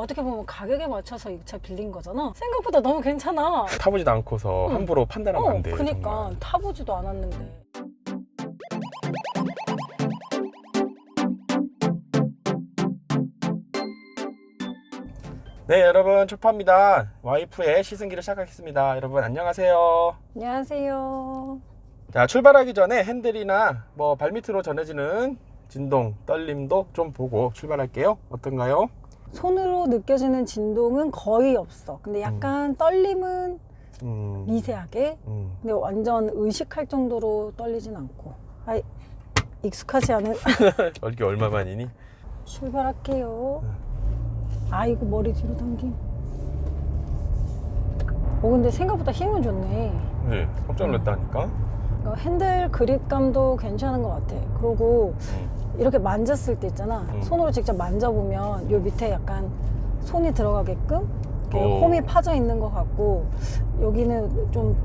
어떻게 보면 가격에 맞춰서 이 차 빌린 거잖아. 생각보다 너무 괜찮아. 타보지도 않고서 응. 함부로 판단하면 어, 안 돼. 그니까 정말. 타보지도 않았는데. 네, 여러분 초파입니다. 와이프의 시승기를 시작하겠습니다. 여러분 안녕하세요. 안녕하세요. 자, 출발하기 전에 핸들이나 뭐 발밑으로 전해지는 진동, 떨림도 좀 보고 출발할게요. 어떤가요? 손으로 느껴지는 진동은 거의 없어. 근데 약간 떨림은 음, 미세하게. 음. 근데 완전 의식할 정도로 떨리진 않고. 아이, 익숙하지 않은. 이게 얼마만이니? 출발할게요. 아이고, 머리 뒤로 당김. 오, 근데 생각보다 힘은 좋네. 네, 깜짝 놀랐다니까. 어, 핸들 그립감도 괜찮은 것 같아. 그리고 음. 이렇게 만졌을 때 있잖아. 음. 손으로 직접 만져보면 요 밑에 약간 손이 들어가게끔 이렇게 오. 홈이 파져 있는 것 같고 여기는 좀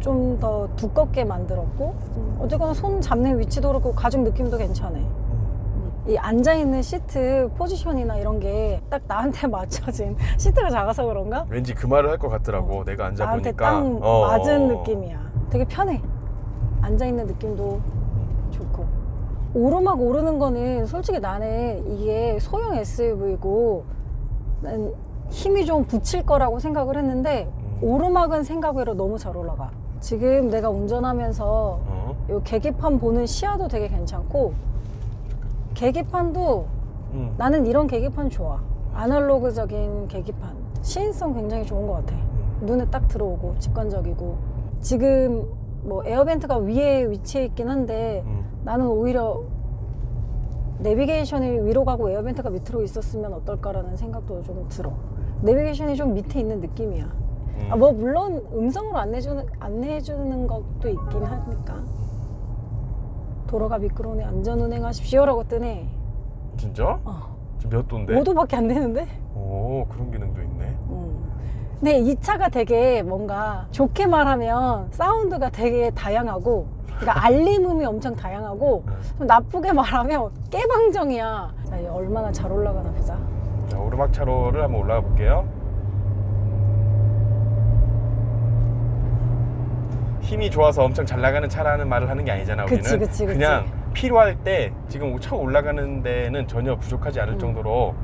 좀 더 두껍게 만들었고 음, 어쨌거나 손 잡는 위치도 그렇고 가죽 느낌도 괜찮아. 음. 이 앉아있는 시트 포지션이나 이런 게 딱 나한테 맞춰진 시트가 작아서 그런가? 왠지 그 말을 할 것 같더라고. 내가 앉아 나한테 보니까. 딱 어. 맞은 느낌이야. 되게 편해. 앉아있는 느낌도. 오르막 오르는 거는 솔직히 나는 이게 소형 SUV고 난 힘이 좀 붙일 거라고 생각을 했는데 음. 오르막은 생각 외로 너무 잘 올라가. 지금 내가 운전하면서 어. 요 계기판 보는 시야도 되게 괜찮고 계기판도 음. 나는 이런 계기판 좋아. 아날로그적인 계기판. 시인성 굉장히 좋은 것 같아. 음. 눈에 딱 들어오고 직관적이고. 지금 뭐 에어벤트가 위에 위치해 있긴 한데 음. 나는 오히려 내비게이션이 위로 가고 에어벤트가 밑으로 있었으면 어떨까라는 생각도 좀 들어. 내비게이션이 좀 밑에 있는 느낌이야. 음. 아, 뭐 물론 음성으로 안내주는 안내해주는 것도 있긴 하니까. 도로가 미끄러우니 안전 운행하십시오라고 뜨네. 진짜? 어. 지금 몇 도인데? 5도밖에 안 되는데? 오, 그런 기능도 있네. 음. 근데 이 차가 되게 뭔가 좋게 말하면 사운드가 되게 다양하고 그러니까 알림음이 엄청 다양하고 네. 좀 나쁘게 말하면 깨방정이야. 자, 이제 얼마나 잘 올라가나 보자. 자, 오르막 차로를 한번 올라가 볼게요. 힘이 좋아서 엄청 잘 나가는 차라는 말을 하는 게 아니잖아. 우리는 그치, 그치, 그치. 냥 필요할 때 지금 차 올라가는 데는 전혀 부족하지 않을 음. 정도로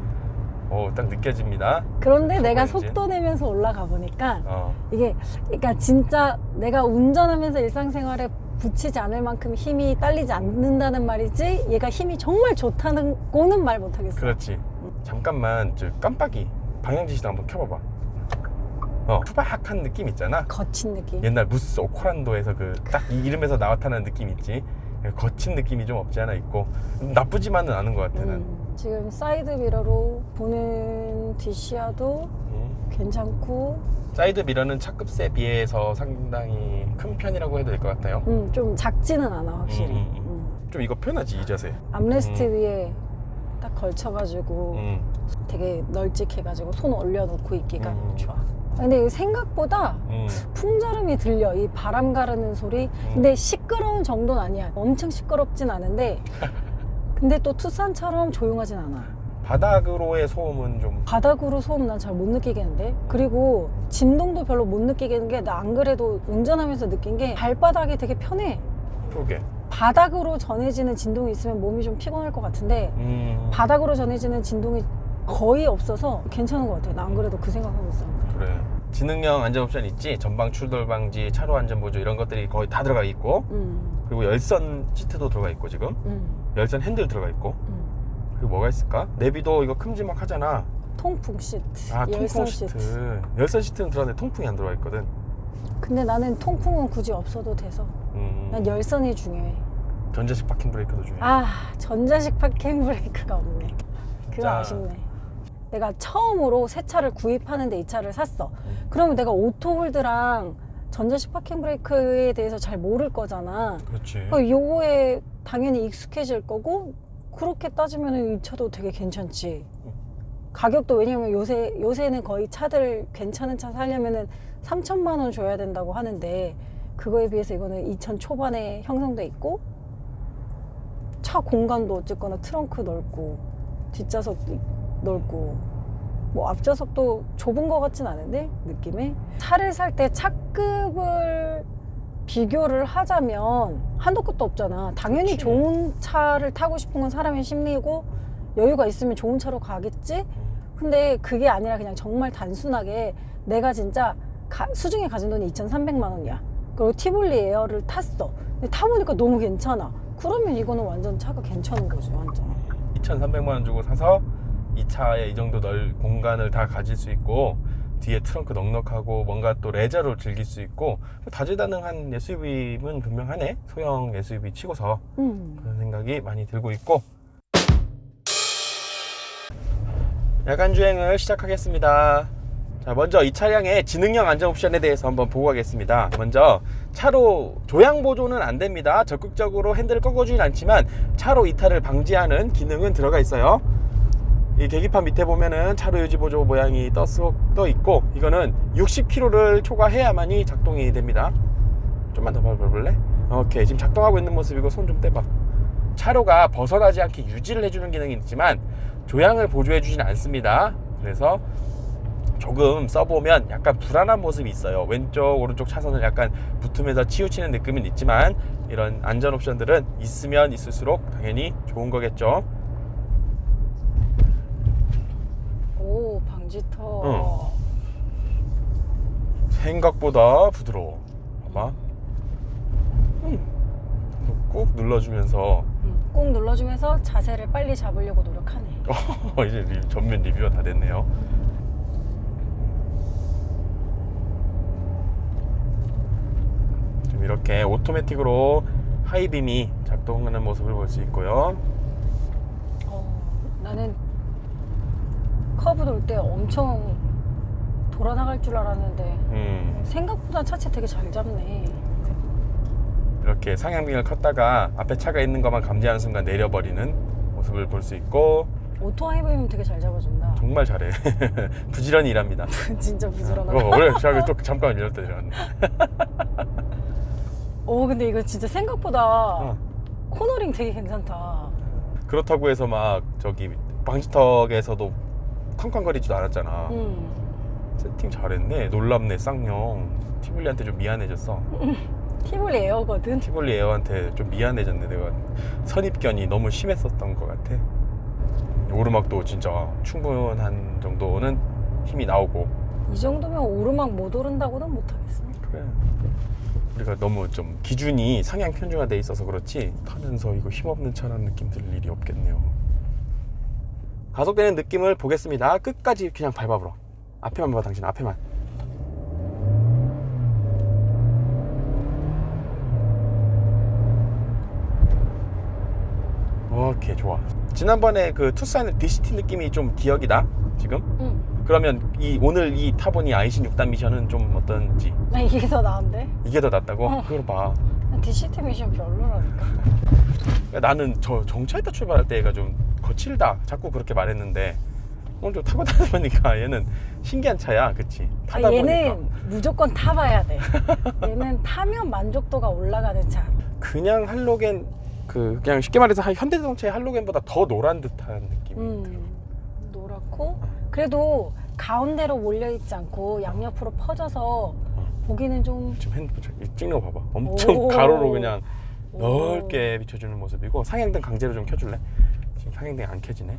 어, 딱 느껴집니다. 그런데 내가 엔진. 속도 내면서 올라가 보니까 어, 이게 그러니까 진짜 내가 운전하면서 일상생활에 붙이지 않을 만큼 힘이 딸리지 않는다는 말이지 얘가 힘이 정말 좋다는 거는 말 못하겠어. 그렇지. 잠깐만 저 깜빡이 방향지시도 한번 켜봐봐. 어, 투박한 느낌 있잖아. 거친 느낌. 옛날 무스 오코란도에서 그 딱 이 이름에서 나타나는 느낌 있지. 거친 느낌이 좀 없지 않아 있고 나쁘지만은 않은 것 같아 난. 음, 지금 사이드 미러로 보는 뒷시야도 음. 괜찮고 사이드 미러는 차급세에 비해서 상당히 큰 편이라고 해도 될 것 같아요. 음, 좀 작지는 않아 확실히. 음, 음, 음. 음. 좀 이거 편하지 이 자세. 암레스트 음. 위에 딱 걸쳐가지고 음. 되게 널찍해가지고 손 올려놓고 있기가 음. 좋아. 근데 이거 생각보다 음. 풍절음이 들려 이 바람 가르는 소리 근데 시끄러운 정도는 아니야 엄청 시끄럽진 않은데 근데 또 투싼처럼 조용하진 않아 바닥으로의 소음은 좀 바닥으로 소음 난 잘 못 느끼겠는데 그리고 진동도 별로 못 느끼겠는 게 나 안 그래도 운전하면서 느낀 게 발바닥이 되게 편해 쪼개. 바닥으로 전해지는 진동이 있으면 몸이 좀 피곤할 것 같은데 음. 바닥으로 전해지는 진동이 거의 없어서 괜찮은 것 같아 나 안 그래도 그 생각하고 있었는데 그래. 지능형 안전 옵션 있지. 전방 출돌 방지, 차로 안전 보조 이런 것들이 거의 다 들어가 있고 음, 그리고 열선 시트도 들어가 있고 지금 음, 열선 핸들 들어가 있고 음. 그리고 뭐가 있을까? 내비도 이거 큼지막하잖아. 통풍 시트 아 통풍 시트. 열선 시트는 들어갔는데 통풍이 안 들어가 있거든. 근데 나는 통풍은 굳이 없어도 돼서 음. 난 열선이 중요해 전자식 파킹 브레이크도 중요해. 아 전자식 파킹 브레이크가 없네 그거. 아쉽네 내가 처음으로 새 차를 구입하는데 이 차를 샀어 음. 그러면 내가 오토홀드랑 전자식 파킹 브레이크에 대해서 잘 모를 거잖아 그렇지. 어, 요거에 당연히 익숙해질 거고 그렇게 따지면 이 차도 되게 괜찮지. 가격도 왜냐면 요새 요새는 거의 차들 괜찮은 차 살려면은 3천만 원 줘야 된다고 하는데 그거에 비해서 이거는 2천 초반에 형성돼 있고 차 공간도 어쨌거나 트렁크 넓고 뒷좌석 넓고 뭐 앞좌석도 좁은 것 같진 않은데 느낌에 차를 살 때 차급을 비교를 하자면 한도 끝도 없잖아. 당연히 그치. 좋은 차를 타고 싶은 건 사람의 심리고 여유가 있으면 좋은 차로 가겠지. 근데 그게 아니라 그냥 정말 단순하게 내가 진짜 가- 수중에 가진 돈이 2,300만 원이야. 그리고 티볼리 에어를 탔어. 근데 타보니까 너무 괜찮아. 그러면 이거는 완전 차가 괜찮은 거지, 완전. 2,300만 원 주고 사서 이 차에 이 정도 넓 공간을 다 가질 수 있고 뒤에 트렁크 넉넉하고 뭔가 또 레저로 즐길 수 있고 다재다능한 SUV는 분명하네 소형 SUV 치고서 음. 그런 생각이 많이 들고 있고 야간 주행을 시작하겠습니다. 자, 먼저 이 차량의 지능형 안전 옵션에 대해서 한번 보고 가겠습니다. 먼저 차로 조향 보조는 안 됩니다. 적극적으로 핸들을 꺾어주진 않지만 차로 이탈을 방지하는 기능은 들어가 있어요. 이 계기판 밑에 보면은 차로 유지 보조 모양이 떠, 떠 있고 이거는 60km를 초과해야만이 작동이 됩니다. 좀만 더 밟아볼래? 오케이 지금 작동하고 있는 모습이고 손 좀 떼봐. 차로가 벗어나지 않게 유지를 해주는 기능이 있지만 조향을 보조해 주진 않습니다. 그래서 조금 써보면 약간 불안한 모습이 있어요. 왼쪽 오른쪽 차선을 약간 붙으면서 치우치는 느낌은 있지만 이런 안전 옵션들은 있으면 있을수록 당연히 좋은 거겠죠. 오, 방지턱. 어. 생각보다 부드러워. 봐봐. 음. 꾹 눌러주면서 음, 꼭 눌러주면서 자세를 빨리 잡으려고 노력하네. 어, 이제 리- 전면 리뷰가 다 됐네요. 지금 이렇게 오토매틱으로 하이빔이 작동하는 모습을 볼 수 있고요. 어, 나는 커브 돌 때 엄청 돌아 나갈 줄 알았는데 음, 생각보다 차체 되게 잘 잡네. 이렇게 상향빙을 컸다가 앞에 차가 있는 것만 감지하는 순간 내려버리는 모습을 볼 수 있고 오토 하이브면 되게 잘 잡아준다. 정말 잘해. 부지런히 일합니다. 진짜 부지런하다. 어, 제가 또 잠깐 이럴 때 내려왔네. 오, 근데 이거 진짜 생각보다 어. 코너링 되게 괜찮다. 그렇다고 해서 막 저기 방지턱에서도 쾅쾅거리지도 않았잖아. 음. 세팅 잘했네. 놀랍네 쌍용. 티블리한테 좀 미안해졌어. 티볼리 에어거든. 티블리 에어한테 좀 미안해졌네. 내가 선입견이 너무 심했었던 것 같아. 오르막도 진짜 충분한 정도는 힘이 나오고. 이 정도면 오르막 못 오른다고는 못하겠어. 그래. 우리가 너무 좀 기준이 상향 편중화돼 있어서 그렇지 타면서 이거 힘없는 차라는 느낌 들 일이 없겠네요. 가속되는 느낌을 보겠습니다. 끝까지 그냥 밟아보라. 앞에만 봐, 당신 앞에만. 오케이 좋아. 지난번에 그 투싼의 DCT 느낌이 좀 기억이다. 지금. 응. 그러면 이 오늘 이 타보니 아이신 6단 미션은 좀 어떤지 나 이게 더 나은데? 이게 더 낫다고? 어. 그걸 봐. DCT 미션 별로라니까. 나는 저 정차했다 출발할 때가 좀 거칠다. 자꾸 그렇게 말했는데 오늘 좀 타고 다니다 보니까 얘는 신기한 차야, 그치? 아, 타다 얘는 보니까 무조건 타봐야 돼. 얘는 타면 만족도가 올라가는 차. 그냥 할로겐 그 그냥 쉽게 말해서 한- 현대자동차의 할로겐보다 더 노란 듯한 느낌이. 음, 노랗고 그래도 가운데로 몰려 있지 않고 양옆으로 퍼져서 보기는 좀 지금 핸드폰 저- 찍는 거 봐봐. 엄청 오. 가로로 그냥 오. 넓게 비춰주는 모습이고 상향등 강제로 좀 켜줄래? 지금 상향등 안 켜지네.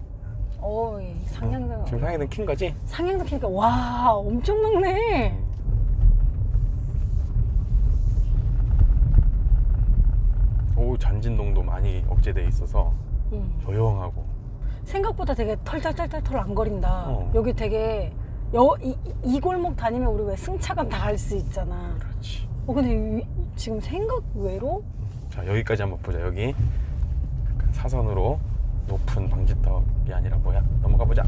어, 이 상향등 지금 상향등 킨 거지? 상향등 켜니까 와 엄청 먹네. 오 잔진동도 많이 억제돼 있어서 음. 조용하고 생각보다 되게 털털털털털 안 거린다. 어. 여기 되게 여, 이, 이 골목 다니면 우리 왜 승차감 다갈수 있잖아. 그렇지. 어 근데 이- 지금 생각 외로 자 여기까지 한번 보자 여기 약간 사선으로 높은 방지턱이 아니라 뭐야? 넘어가 보자.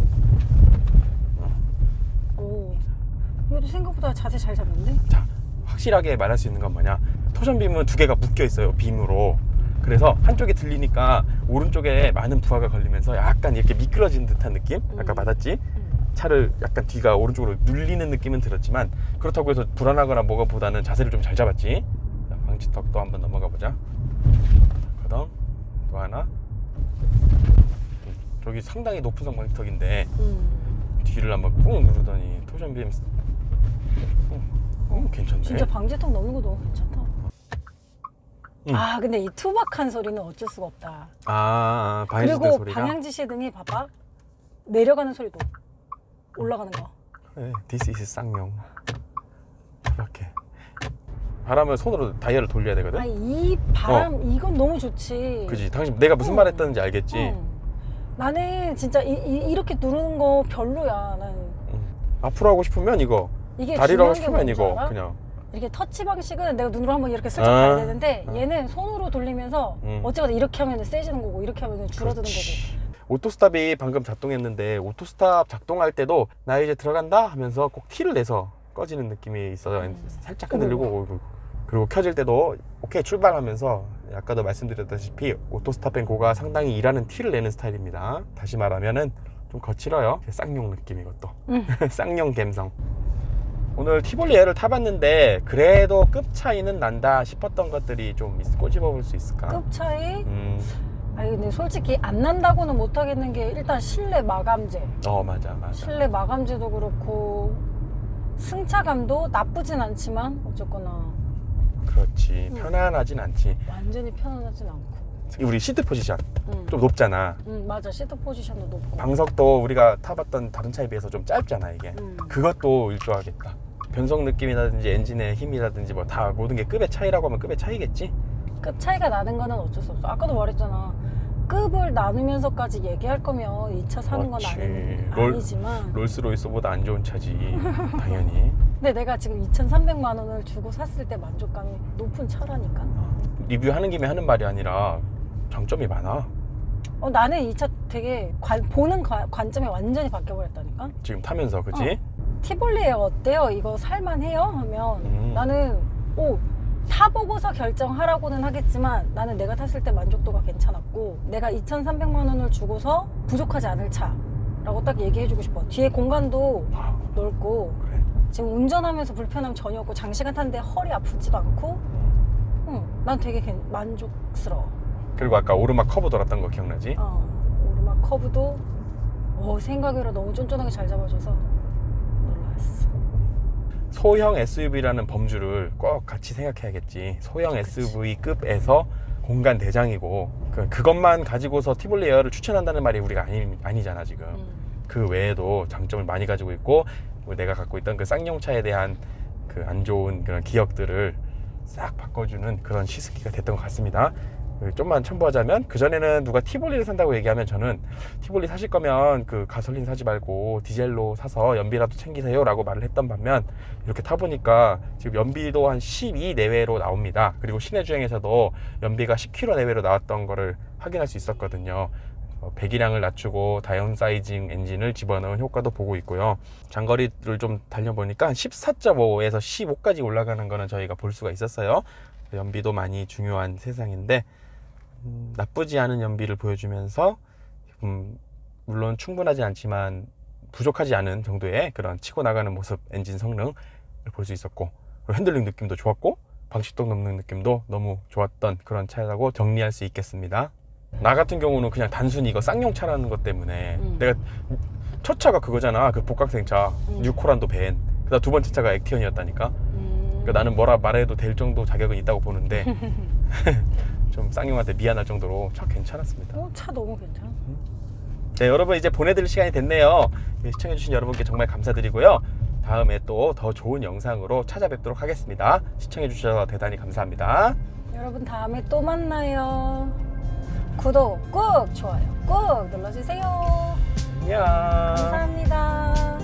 오. 이것도 생각보다 자세 잘 잡는데? 자 확실하게 말할 수 있는 건 뭐냐? 토션빔은 두 개가 묶여 있어요 빔으로. 그래서 한쪽에 들리니까 오른쪽에 많은 부하가 걸리면서 약간 이렇게 미끄러진 듯한 느낌? 아까 음. 받았지? 음. 차를 약간 뒤가 오른쪽으로 눌리는 느낌은 들었지만 그렇다고 해서 불안하거나 뭐가 보다는 자세를 좀 잘 잡았지? 자, 방지턱도 한번 넘어가 보자. 그다 저기 상당히 높은 성 방지턱인데 음. 뒤를 한번 꾹 누르더니 토션 빔 어, 어, 괜찮네 진짜 방지턱 넣는 거 너무 괜찮다. 응. 아 근데 이 투박한 소리는 어쩔 수가 없다. 아, 아 바이스드 그리고 소리가 방향 지시등이 봐봐 내려가는 소리도 올라가는 거. 네, This is 쌍용 이렇게 바람을 손으로 다이얼을 돌려야 되거든 아이 바람 이건 너무 좋지. 어. 그지 당신 내가 무슨 응. 말 했다는지 알겠지 응. 나는 진짜 이, 렇게 누르는 거 별로야. 난 응. 앞으로 하고 싶으면 이거 이게 다리로 하고 중요한 게 싶으면 뭔지 이거 알아? 그냥 이렇게 터치 방식은 내가 눈으로 한번 이렇게 슬쩍 아. 봐야 되는데 아. 얘는 손으로 돌리면서 음. 어쨌거나 이렇게 하면 세지는 거고 이렇게 하면 줄어드는 그렇지. 오토스탑이 방금 작동했는데 오토스탑 작동할 때도 나 이제 들어간다 하면서 꼭 티를 내서 꺼지는 느낌이 있어요. 음. 살짝 흔들리고. 그리고 켜질 때도 오케이 출발하면서 아까도 말씀드렸다시피 오토스탑 앤 고가 상당히 일하는 티를 내는 스타일입니다. 다시 말하면은 좀 거칠어요. 쌍용 느낌 이것도. 음. 쌍용 감성. 오늘 티볼리 에를 타봤는데 그래도 급 차이는 난다 싶었던 것들이 좀 있- 꼬집어 볼 수 있을까? 거급 차이? 음, 아니 근데 솔직히 안 난다고는 못 하겠는 게 일단 실내 마감재 어 맞아 맞아. 실내 마감재도 그렇고 승차감도 나쁘진 않지만 어쨌거나 그렇지. 음. 편안하진 않지. 완전히 편안하진 않고. 특히 우리 시트 포지션 음. 좀 높잖아. 음, 맞아. 시트 포지션도 높고. 방석도 우리가 타봤던 다른 차에 비해서 좀 짧잖아 이게. 음. 그것도 일조하겠다. 변속 느낌이라든지 엔진의 힘이라든지 뭐 다 모든 게 급의 차이라고 하면 급의 차이겠지? 급 차이가 나는 거는 어쩔 수 없어. 아까도 말했잖아. 급을 나누면서까지 얘기할 거면 이 차 사는 건. 아니, 롤- 아니지만. 롤스로이스보다 안 좋은 차지. 당연히 근데 내가 지금 2,300만 원을 주고 샀을 때 만족감이 높은 차라니까 리뷰하는 김에 하는 말이 아니라 장점이 많아 어, 나는 이 차 되게 관- 보는 관- 관점이 완전히 바뀌어버렸다니까 지금 타면서 그지? 티볼리에 어때요? 이거 살만해요? 하면 음. 나는 오 타보고서 결정하라고는 하겠지만 나는 내가 탔을 때 만족도가 괜찮았고 내가 2,300만 원을 주고서 부족하지 않을 차라고 딱 얘기해주고 싶어. 뒤에 공간도 아, 넓고 그래 지금 운전하면서 불편함 전혀 없고 장시간 탔는데 허리 아프지도 않고 응, 난 되게 괜- 만족스러워. 그리고 아까 오르막 커브 돌았던 거 기억나지? 어, 오르막 커브도 어, 생각외로 너무 쫀쫀하게 잘 잡아줘서 놀랐어. 소형 SUV라는 범주를 꼭 같이 생각해야겠지. 소형 그치. SUV급에서 공간 대장이고 그, 그것만 가지고서 티볼리 에어를 추천한다는 말이 우리가 아니, 아니잖아 지금. 음. 그 외에도 장점을 많이 가지고 있고 뭐 내가 갖고 있던 그 쌍용차에 대한 그 안 좋은 그런 기억들을 싹 바꿔주는 그런 시스키가 됐던 것 같습니다. 그 좀만 첨부하자면 그 전에는 누가 티볼리를 산다고 얘기하면 저는 티볼리 사실 거면 그 가솔린 사지 말고 디젤로 사서 연비라도 챙기세요 라고 말을 했던 반면 이렇게 타보니까 지금 연비도 한 12 내외로 나옵니다. 그리고 시내 주행에서도 연비가 10km 내외로 나왔던 거를 확인할 수 있었거든요. 어, 배기량을 낮추고 다운사이징 엔진을 집어넣은 효과도 보고 있고요. 장거리를 좀 달려보니까 14.5에서 15까지 올라가는 거는 저희가 볼 수가 있었어요. 연비도 많이 중요한 세상인데 음, 나쁘지 않은 연비를 보여주면서 음, 물론 충분하지 않지만 부족하지 않은 정도의 그런 치고 나가는 모습 엔진 성능을 볼 수 있었고 핸들링 느낌도 좋았고 방식동 넘는 느낌도 너무 좋았던 그런 차라고 정리할 수 있겠습니다. 나 같은 경우는 그냥 단순히 이거 쌍용차라는 것 때문에 음. 내가 첫 차가 그거잖아 그 복각생차 음. 뉴코란도 벤 그다음 두 번째 차가 액티언이었다니까 음. 그러니까 나는 뭐라 말해도 될 정도 자격은 있다고 보는데 좀 쌍용한테 미안할 정도로 차 괜찮았습니다. 어, 차 너무 괜찮아. 네, 여러분 이제 보내드릴 시간이 됐네요. 네, 시청해주신 여러분께 정말 감사드리고요. 다음에 또 더 좋은 영상으로 찾아뵙도록 하겠습니다. 시청해주셔서 대단히 감사합니다. 여러분 다음에 또 만나요. 구독 꾹 좋아요 꾹 눌러주세요. 안녕. 감사합니다.